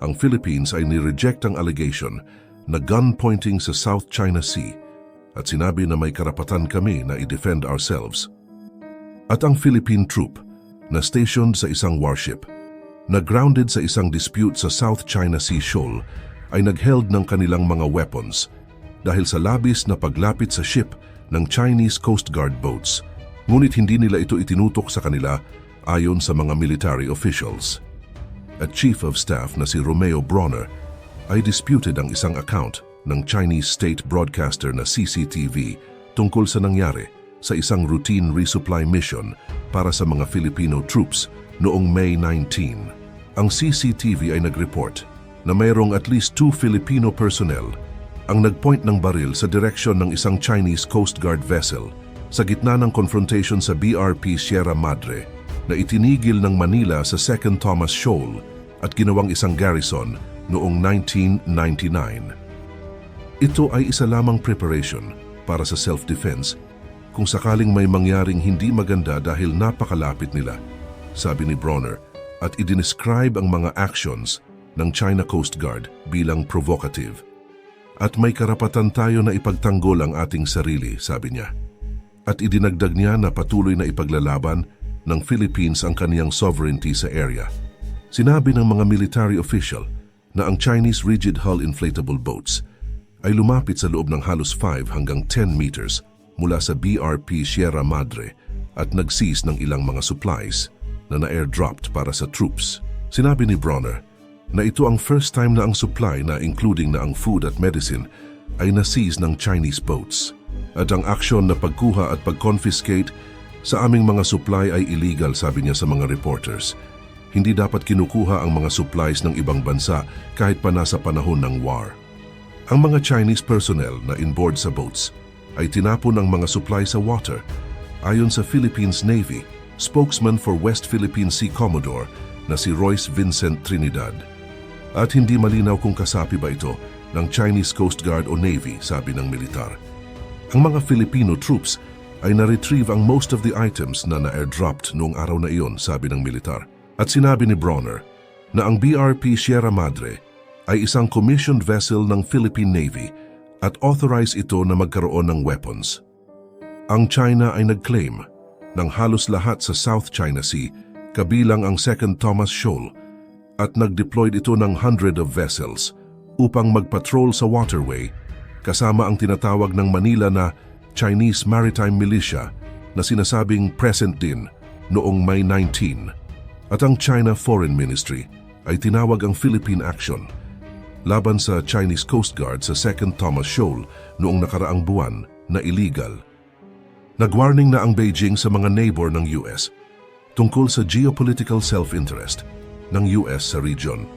ang Philippines ay nireject ang allegation na gun pointing sa South China Sea at sinabi na may karapatan kami na i-defend ourselves. At ang Philippine troop na stationed sa isang warship na grounded sa isang dispute sa South China Sea Shoal ay nagheld ng kanilang mga weapons dahil sa labis na paglapit sa ship ng Chinese Coast Guard boats. Ngunit hindi nila ito itinutok sa kanila ayon sa mga military officials. At Chief of Staff na si Romeo Bronner ay disputed ang isang account ng Chinese state broadcaster na CCTV tungkol sa nangyari sa isang routine resupply mission para sa mga Filipino troops noong May 19. Ang CCTV ay nag-report na mayroong at least two Filipino personnel ang nagpoint ng baril sa direksyon ng isang Chinese Coast Guard vessel sa gitna ng confrontation sa BRP Sierra Madre na itinigil ng Manila sa Second Thomas Shoal at ginawang isang garrison noong 1999. Ito ay isa lamang preparation para sa self-defense kung sakaling may mangyaring hindi maganda dahil napakalapit nila, sabi ni Bronner at idinescribe ang mga actions ng China Coast Guard bilang provocative. At may karapatan tayo na ipagtanggol ang ating sarili, sabi niya. At idinagdag niya na patuloy na ipaglalaban ng Philippines ang kaniyang sovereignty sa area. Sinabi ng mga military official na ang Chinese rigid hull inflatable boats ay lumapit sa loob ng halos 5 hanggang 10 meters mula sa BRP Sierra Madre at nag-seize ng ilang mga supplies na na-airdropped para sa troops. Sinabi ni Bronner na ito ang first time na ang supply na including na ang food at medicine ay na-seize ng Chinese boats. At ang aksyon na pagkuha at pag-confiscate sa aming mga supply ay illegal sabi niya sa mga reporters. Hindi dapat kinukuha ang mga supplies ng ibang bansa kahit pa nasa panahon ng war. Ang mga Chinese personnel na inboard sa boats ay tinapon ang mga supply sa water ayon sa Philippines Navy spokesman for West Philippine Sea Commodore na si Royce Vincent Trinidad. At hindi malinaw kung kasapi ba ito ng Chinese Coast Guard o Navy, sabi ng militar. Ang mga Filipino troops ay na-retrieve ang most of the items na na-airdropped noong araw na iyon, sabi ng militar. At sinabi ni Bronner na ang BRP Sierra Madre ay isang commissioned vessel ng Philippine Navy at authorized ito na magkaroon ng weapons. Ang China ay nag-claim ng halos lahat sa South China Sea, kabilang ang Second Thomas Shoal, at nag-deployed ito ng hundred of vessels upang magpatrol sa waterway kasama ang tinatawag ng Manila na Chinese Maritime Militia na sinasabing present din noong May 19. At ang China Foreign Ministry ay tinawag ang Philippine Action laban sa Chinese Coast Guard sa Second Thomas Shoal noong nakaraang buwan na illegal Nagwarning na ang Beijing sa mga neighbor ng US tungkol sa geopolitical self-interest ng US sa region.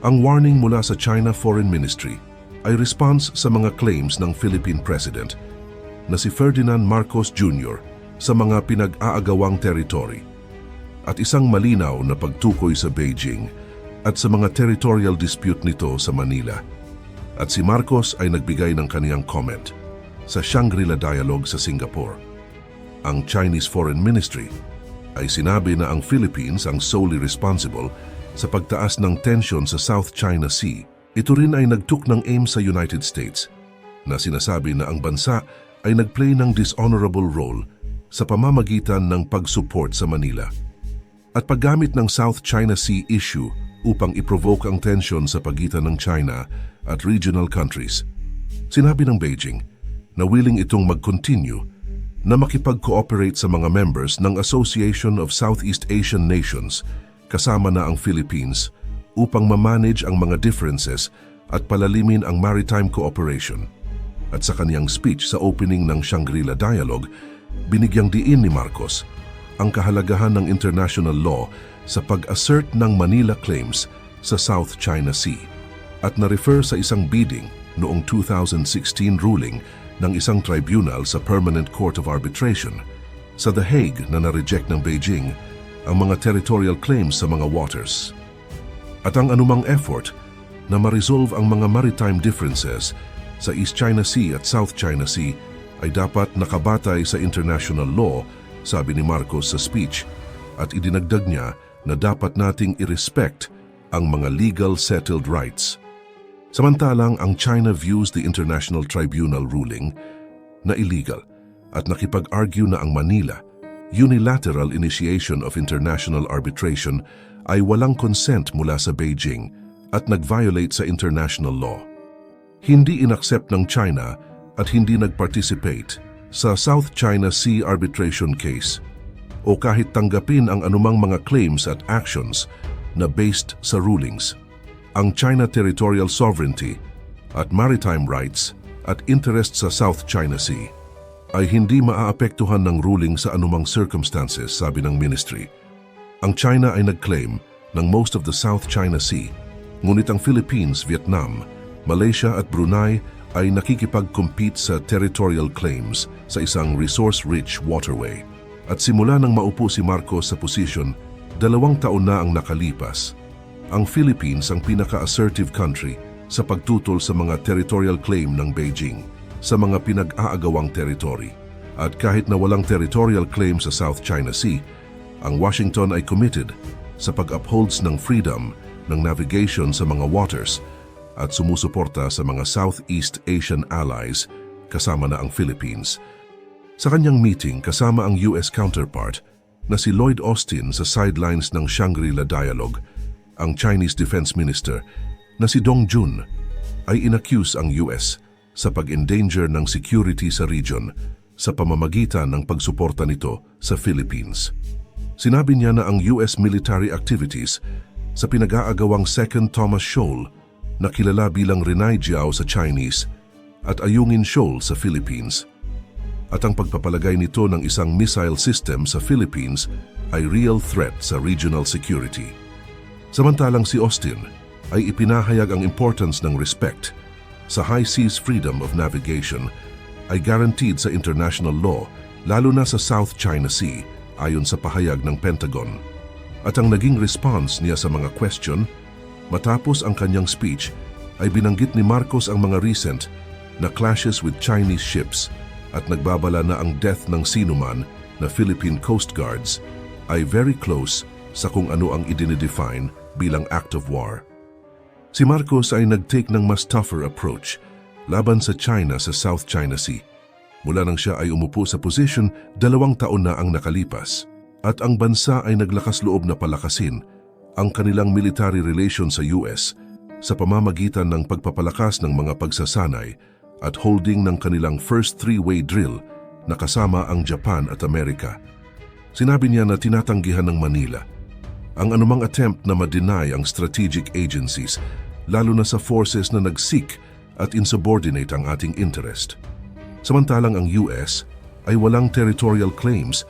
Ang warning mula sa China Foreign Ministry ay response sa mga claims ng Philippine President na si Ferdinand Marcos Jr. sa mga pinag-aagawang territory at isang malinaw na pagtukoy sa Beijing at sa mga territorial dispute nito sa Manila. At si Marcos ay nagbigay ng kaniyang comment sa Shangri-La Dialogue sa Singapore. Ang Chinese Foreign Ministry ay sinabi na ang Philippines ang solely responsible sa pagtaas ng tensyon sa South China Sea. Ito rin ay nagtuk ng aim sa United States na sinasabi na ang bansa ay nagplay ng dishonorable role sa pamamagitan ng pag-support sa Manila. At paggamit ng South China Sea issue upang iprovoke ang tensyon sa pagitan ng China at regional countries. Sinabi ng Beijing na willing itong mag-continue na makipag-cooperate sa mga members ng Association of Southeast Asian Nations kasama na ang Philippines upang ma-manage ang mga differences at palalimin ang maritime cooperation. At sa kaniyang speech sa opening ng Shangri-La Dialogue, binigyang diin ni Marcos ang kahalagahan ng international law sa pag-assert ng Manila claims sa South China Sea at na-refer sa isang bidding noong 2016 ruling ng isang tribunal sa Permanent Court of Arbitration sa The Hague na na-reject ng Beijing ang mga territorial claims sa mga waters. At ang anumang effort na ma-resolve ang mga maritime differences sa East China Sea at South China Sea ay dapat nakabatay sa international law, sabi ni Marcos sa speech, at idinagdag niya na dapat nating i-respect ang mga legal settled rights. Samantalang ang China views the International Tribunal ruling na illegal at nakipag-argue na ang Manila, unilateral initiation of international arbitration ay walang consent mula sa Beijing at nag-violate sa international law. Hindi inaccept ng China at hindi nag-participate sa South China Sea arbitration case o kahit tanggapin ang anumang mga claims at actions na based sa rulings. Ang China territorial sovereignty at maritime rights at interest sa South China Sea ay hindi maaapektuhan ng ruling sa anumang circumstances, sabi ng ministry. Ang China ay nag-claim ng most of the South China Sea, ngunit ang Philippines, Vietnam, Malaysia at Brunei ay nakikipag-compete sa territorial claims sa isang resource-rich waterway. At simula nang maupo si Marcos sa posisyon, dalawang taon na ang nakalipas. Ang Philippines ang pinaka-assertive country sa pagtutol sa mga territorial claim ng Beijing sa mga pinag-aagawang territory. At kahit na walang territorial claim sa South China Sea, ang Washington ay committed sa pag-upholds ng freedom ng navigation sa mga waters at sumusuporta sa mga Southeast Asian allies kasama na ang Philippines. Sa kanyang meeting kasama ang US counterpart na si Lloyd Austin sa sidelines ng Shangri-La Dialogue, ang Chinese Defense Minister na si Dong Jun ay inaccuse ang US sa pag-endanger ng security sa region sa pamamagitan ng pagsuporta nito sa Philippines. Sinabi niya na ang US military activities sa pinag-aagawang Second Thomas Shoal na kilala bilang Renai Jiao sa Chinese at Ayungin Shoal sa Philippines. At ang pagpapalagay nito ng isang missile system sa Philippines ay real threat sa regional security. Samantalang si Austin ay ipinahayag ang importance ng respect sa high seas freedom of navigation ay guaranteed sa international law lalo na sa South China Sea ayon sa pahayag ng Pentagon. At ang naging response niya sa mga question Matapos ang kanyang speech, ay binanggit ni Marcos ang mga recent na clashes with Chinese ships at nagbabala na ang death ng sinuman na Philippine Coast Guards ay very close sa kung ano ang idinidefine bilang act of war. Si Marcos ay nag-take ng mas tougher approach laban sa China sa South China Sea. Mula nang siya ay umupo sa position, dalawang taon na ang nakalipas at ang bansa ay naglakas loob na palakasin ang kanilang military relations sa US sa pamamagitan ng pagpapalakas ng mga pagsasanay at holding ng kanilang first three-way drill na kasama ang Japan at Amerika. Sinabi niya na tinatanggihan ng Manila ang anumang attempt na ma-deny ang strategic agencies lalo na sa forces na nag-seek at insubordinate ang ating interest. Samantalang ang US ay walang territorial claims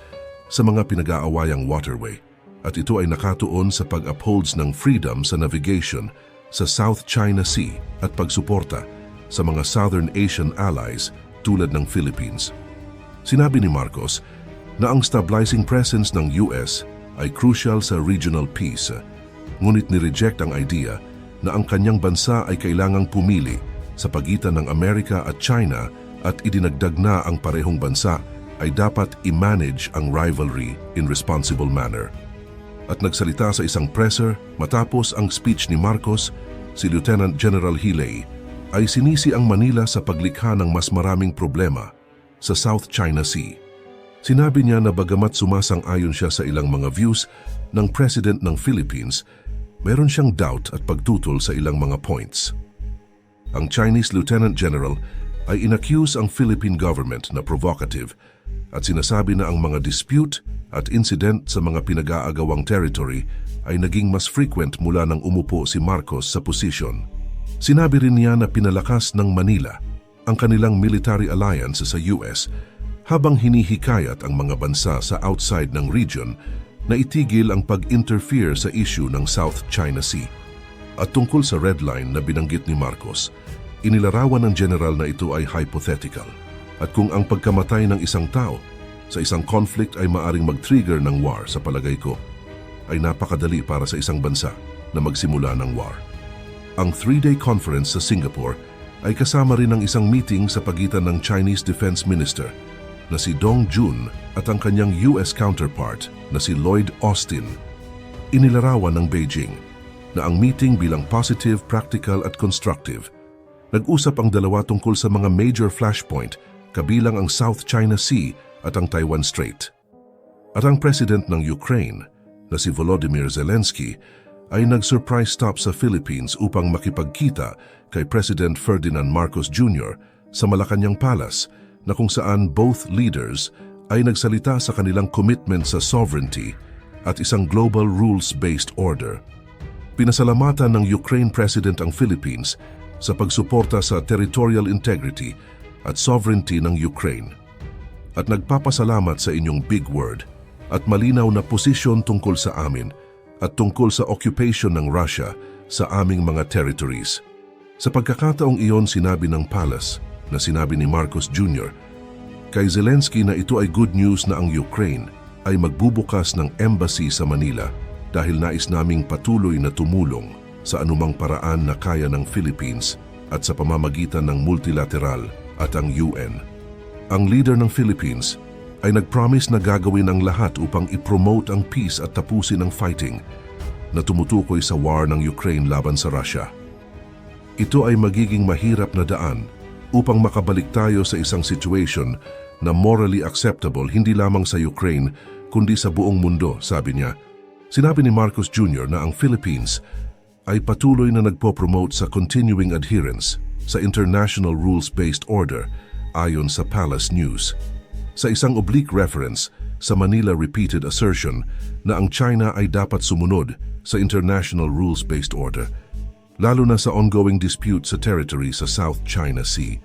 sa mga pinag-aawayang waterway at ito ay nakatuon sa pag-upholds ng freedom sa navigation sa South China Sea at pagsuporta sa mga Southern Asian allies tulad ng Philippines. Sinabi ni Marcos na ang stabilizing presence ng US ay crucial sa regional peace, ngunit ni-reject ang idea na ang kanyang bansa ay kailangang pumili sa pagitan ng Amerika at China at idinagdag na ang parehong bansa ay dapat i-manage ang rivalry in responsible manner at nagsalita sa isang presser matapos ang speech ni Marcos, si Lieutenant General Hiley ay sinisi ang Manila sa paglikha ng mas maraming problema sa South China Sea. Sinabi niya na bagamat sumasang-ayon siya sa ilang mga views ng President ng Philippines, meron siyang doubt at pagtutol sa ilang mga points. Ang Chinese Lieutenant General ay inaccuse ang Philippine government na provocative at sinasabi na ang mga dispute at incident sa mga pinag-aagawang territory ay naging mas frequent mula nang umupo si Marcos sa posisyon. Sinabi rin niya na pinalakas ng Manila ang kanilang military alliance sa US habang hinihikayat ang mga bansa sa outside ng region na itigil ang pag-interfere sa issue ng South China Sea. At tungkol sa red line na binanggit ni Marcos, inilarawan ng general na ito ay hypothetical at kung ang pagkamatay ng isang tao sa isang conflict ay maaring mag-trigger ng war sa palagay ko, ay napakadali para sa isang bansa na magsimula ng war. Ang three-day conference sa Singapore ay kasama rin ng isang meeting sa pagitan ng Chinese Defense Minister na si Dong Jun at ang kanyang US counterpart na si Lloyd Austin. Inilarawan ng Beijing na ang meeting bilang positive, practical at constructive. Nag-usap ang dalawa tungkol sa mga major flashpoint kabilang ang South China Sea at ang Taiwan Strait. At ang President ng Ukraine na si Volodymyr Zelensky ay nag-surprise stop sa Philippines upang makipagkita kay President Ferdinand Marcos Jr. sa Malacanang Palace na kung saan both leaders ay nagsalita sa kanilang commitment sa sovereignty at isang global rules-based order. Pinasalamatan ng Ukraine President ang Philippines sa pagsuporta sa territorial integrity at sovereignty ng Ukraine. At nagpapasalamat sa inyong big word at malinaw na posisyon tungkol sa amin at tungkol sa occupation ng Russia sa aming mga territories. Sa pagkakataong iyon sinabi ng Palace na sinabi ni Marcos Jr. Kay Zelensky na ito ay good news na ang Ukraine ay magbubukas ng embassy sa Manila dahil nais naming patuloy na tumulong sa anumang paraan na kaya ng Philippines at sa pamamagitan ng multilateral at ang UN. Ang leader ng Philippines ay nag-promise na gagawin ang lahat upang i-promote ang peace at tapusin ang fighting na tumutukoy sa war ng Ukraine laban sa Russia. Ito ay magiging mahirap na daan upang makabalik tayo sa isang situation na morally acceptable hindi lamang sa Ukraine kundi sa buong mundo, sabi niya. Sinabi ni Marcos Jr. na ang Philippines ay patuloy na nagpo-promote sa continuing adherence sa international rules-based order ayon sa Palace News sa isang oblique reference sa Manila repeated assertion na ang China ay dapat sumunod sa international rules-based order, lalo na sa ongoing dispute sa territory sa South China Sea.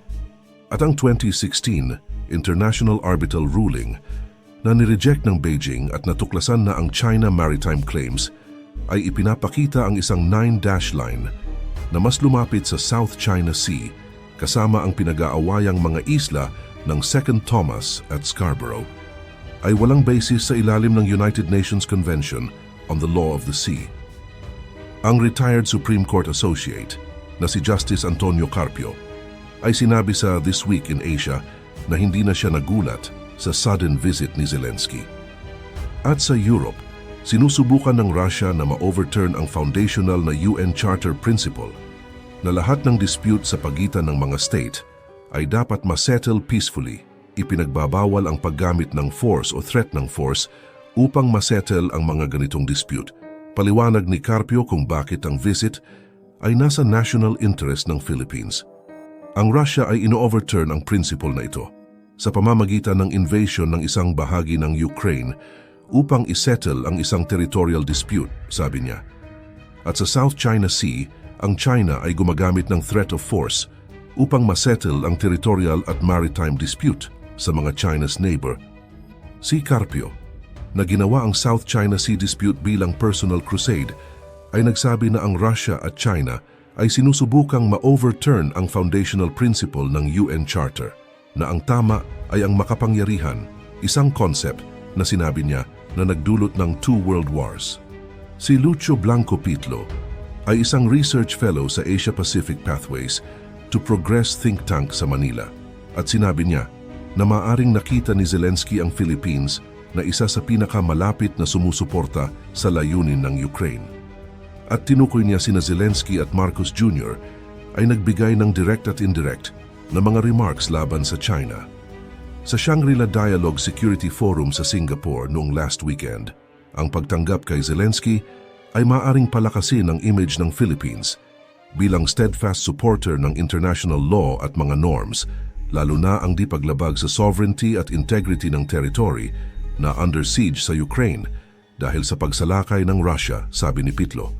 At ang 2016 International Arbitral Ruling na nireject ng Beijing at natuklasan na ang China Maritime Claims ay ipinapakita ang isang nine-dash line na mas lumapit sa South China Sea kasama ang pinag-aawayang mga isla ng Second Thomas at Scarborough ay walang basis sa ilalim ng United Nations Convention on the Law of the Sea. Ang retired Supreme Court Associate na si Justice Antonio Carpio ay sinabi sa This Week in Asia na hindi na siya nagulat sa sudden visit ni Zelensky. At sa Europe, sinusubukan ng Russia na ma-overturn ang foundational na UN Charter Principle na lahat ng dispute sa pagitan ng mga state ay dapat masettle peacefully. Ipinagbabawal ang paggamit ng force o threat ng force upang masettle ang mga ganitong dispute. Paliwanag ni Carpio kung bakit ang visit ay nasa national interest ng Philippines. Ang Russia ay ino-overturn ang principle na ito sa pamamagitan ng invasion ng isang bahagi ng Ukraine upang isettle ang isang territorial dispute, sabi niya. At sa South China Sea, ang China ay gumagamit ng threat of force upang masettle ang territorial at maritime dispute sa mga China's neighbor. Si Carpio, na ginawa ang South China Sea dispute bilang personal crusade, ay nagsabi na ang Russia at China ay sinusubukang ma-overturn ang foundational principle ng UN Charter, na ang tama ay ang makapangyarihan, isang concept na sinabi niya na nagdulot ng two world wars. Si Lucio Blanco Pitlo ay isang research fellow sa Asia Pacific Pathways to Progress think tank sa Manila at sinabi niya na maaring nakita ni Zelensky ang Philippines na isa sa pinakamalapit na sumusuporta sa layunin ng Ukraine. At tinukoy niya sina Zelensky at Marcos Jr. ay nagbigay ng direct at indirect na mga remarks laban sa China. Sa Shangri-La Dialogue Security Forum sa Singapore noong last weekend, ang pagtanggap kay Zelensky ay maaring palakasin ang image ng Philippines bilang steadfast supporter ng international law at mga norms, lalo na ang di paglabag sa sovereignty at integrity ng territory na under siege sa Ukraine dahil sa pagsalakay ng Russia, sabi ni Pitlo.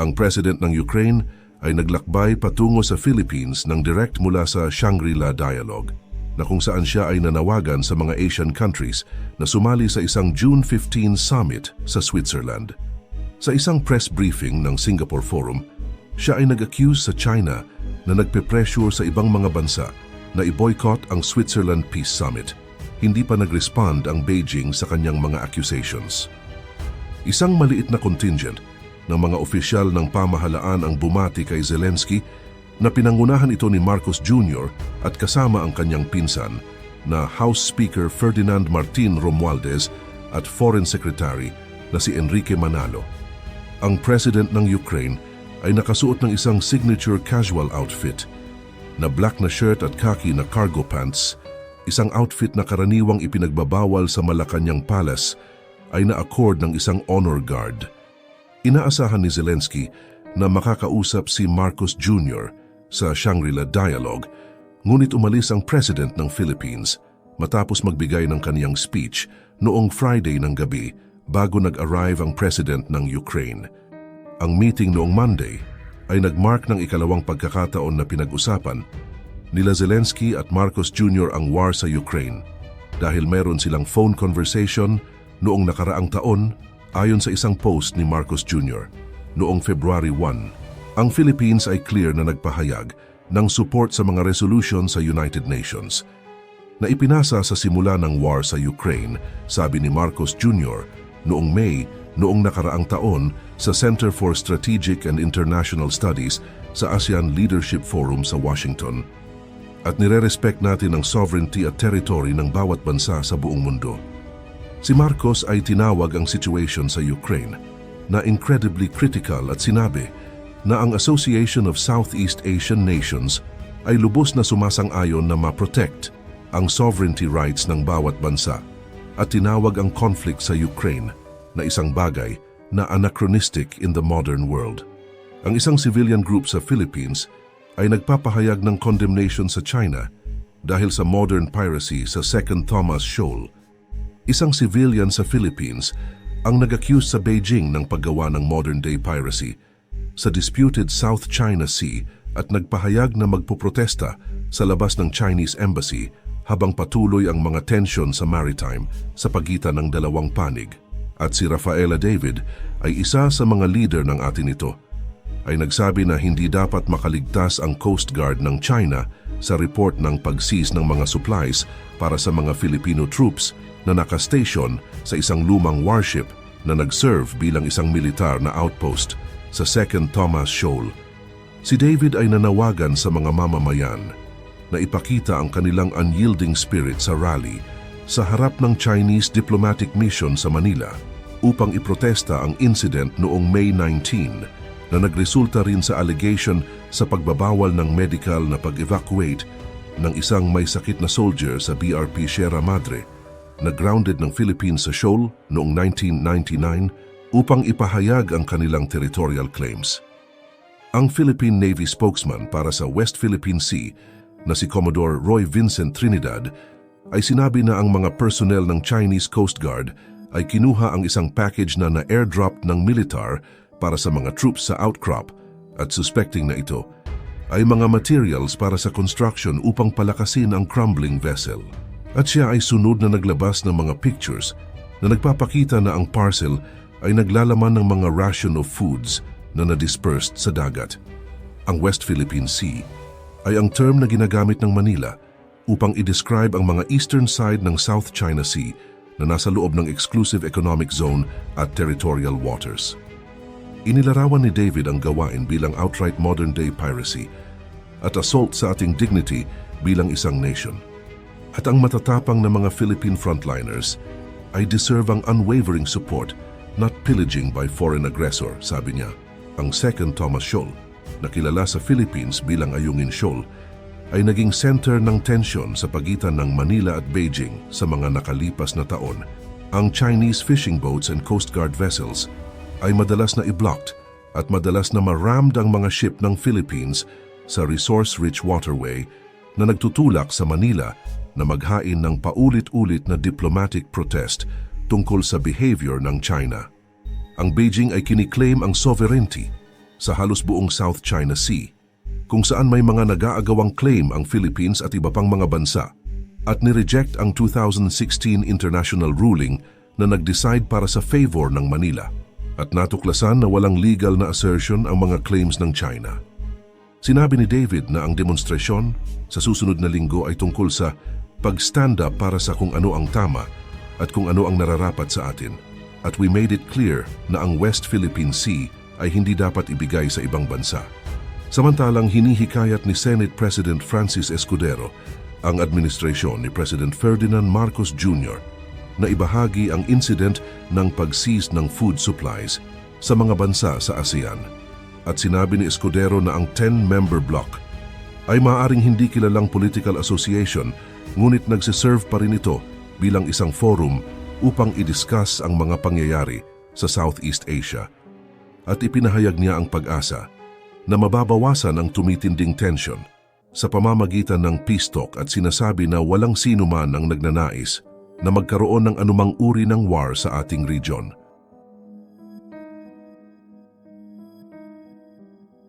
Ang president ng Ukraine ay naglakbay patungo sa Philippines ng direct mula sa Shangri-La Dialogue na kung saan siya ay nanawagan sa mga Asian countries na sumali sa isang June 15 summit sa Switzerland. Sa isang press briefing ng Singapore Forum, siya ay nag-accuse sa China na nagpe-pressure sa ibang mga bansa na i-boycott ang Switzerland Peace Summit. Hindi pa nag-respond ang Beijing sa kanyang mga accusations. Isang maliit na contingent ng mga opisyal ng pamahalaan ang bumati kay Zelensky na pinangunahan ito ni Marcos Jr. at kasama ang kanyang pinsan na House Speaker Ferdinand Martin Romualdez at Foreign Secretary na si Enrique Manalo. Ang president ng Ukraine ay nakasuot ng isang signature casual outfit na black na shirt at khaki na cargo pants, isang outfit na karaniwang ipinagbabawal sa Malacanang Palace ay na-accord ng isang honor guard. Inaasahan ni Zelensky na makakausap si Marcos Jr. sa Shangri-La Dialogue, ngunit umalis ang president ng Philippines matapos magbigay ng kaniyang speech noong Friday ng gabi bago nag-arrive ang president ng Ukraine. Ang meeting noong Monday ay nagmark ng ikalawang pagkakataon na pinag-usapan nila Zelensky at Marcos Jr. ang war sa Ukraine dahil meron silang phone conversation noong nakaraang taon ayon sa isang post ni Marcos Jr. noong February 1. Ang Philippines ay clear na nagpahayag ng support sa mga resolution sa United Nations na ipinasa sa simula ng war sa Ukraine, sabi ni Marcos Jr. noong May noong nakaraang taon sa Center for Strategic and International Studies sa ASEAN Leadership Forum sa Washington. At nire-respect natin ang sovereignty at territory ng bawat bansa sa buong mundo. Si Marcos ay tinawag ang situation sa Ukraine na incredibly critical at sinabi na ang Association of Southeast Asian Nations ay lubos na sumasang-ayon na ma-protect ang sovereignty rights ng bawat bansa at tinawag ang conflict sa Ukraine na isang bagay na anachronistic in the modern world. Ang isang civilian group sa Philippines ay nagpapahayag ng condemnation sa China dahil sa modern piracy sa Second Thomas Shoal. Isang civilian sa Philippines ang nag-accuse sa Beijing ng paggawa ng modern-day piracy sa disputed South China Sea at nagpahayag na magpuprotesta sa labas ng Chinese Embassy habang patuloy ang mga tensyon sa maritime sa pagitan ng dalawang panig. At si Rafaela David ay isa sa mga leader ng atin ito, ay nagsabi na hindi dapat makaligtas ang Coast Guard ng China sa report ng pag-seize ng mga supplies para sa mga Filipino troops na nakastation sa isang lumang warship na nag-serve bilang isang militar na outpost sa Second Thomas Shoal. Si David ay nanawagan sa mga mamamayan na ipakita ang kanilang unyielding spirit sa rally sa harap ng Chinese diplomatic mission sa Manila upang iprotesta ang incident noong May 19 na nagresulta rin sa allegation sa pagbabawal ng medical na pag-evacuate ng isang may sakit na soldier sa BRP Sierra Madre na grounded ng Philippines sa Shoal noong 1999 upang ipahayag ang kanilang territorial claims. Ang Philippine Navy spokesman para sa West Philippine Sea na si Commodore Roy Vincent Trinidad ay sinabi na ang mga personnel ng Chinese Coast Guard ay kinuha ang isang package na na-airdrop ng militar para sa mga troops sa outcrop at suspecting na ito ay mga materials para sa construction upang palakasin ang crumbling vessel. At siya ay sunod na naglabas ng mga pictures na nagpapakita na ang parcel ay naglalaman ng mga ration of foods na na-dispersed sa dagat. Ang West Philippine Sea ay ang term na ginagamit ng Manila upang i-describe ang mga eastern side ng South China Sea na nasa loob ng exclusive economic zone at territorial waters. Inilarawan ni David ang gawain bilang outright modern-day piracy at assault sa ating dignity bilang isang nation. At ang matatapang na mga Philippine frontliners ay deserve ang unwavering support, not pillaging by foreign aggressor, sabi niya. Ang second Thomas Shoal, na kilala sa Philippines bilang Ayungin Shoal, ay naging center ng tensyon sa pagitan ng Manila at Beijing sa mga nakalipas na taon. Ang Chinese fishing boats and Coast Guard vessels ay madalas na i-blocked at madalas na marammed ang mga ship ng Philippines sa resource-rich waterway na nagtutulak sa Manila na maghain ng paulit-ulit na diplomatic protest tungkol sa behavior ng China. Ang Beijing ay kiniklaim ang sovereignty sa halos buong South China Sea kung saan may mga nag-aagawang claim ang Philippines at iba pang mga bansa at nireject ang 2016 international ruling na nag-decide para sa favor ng Manila at natuklasan na walang legal na assertion ang mga claims ng China. Sinabi ni David na ang demonstrasyon sa susunod na linggo ay tungkol sa pag-stand up para sa kung ano ang tama at kung ano ang nararapat sa atin. At we made it clear na ang West Philippine Sea ay hindi dapat ibigay sa ibang bansa. Samantalang hinihikayat ni Senate President Francis Escudero ang administrasyon ni President Ferdinand Marcos Jr. na ibahagi ang incident ng pag-seize ng food supplies sa mga bansa sa ASEAN. At sinabi ni Escudero na ang 10-member bloc ay maaaring hindi kilalang political association ngunit nagsiserve pa rin ito bilang isang forum upang i-discuss ang mga pangyayari sa Southeast Asia. At ipinahayag niya ang pag-asa na mababawasan ang tumitinding tension sa pamamagitan ng peace talk at sinasabi na walang sino man ang nagnanais na magkaroon ng anumang uri ng war sa ating region.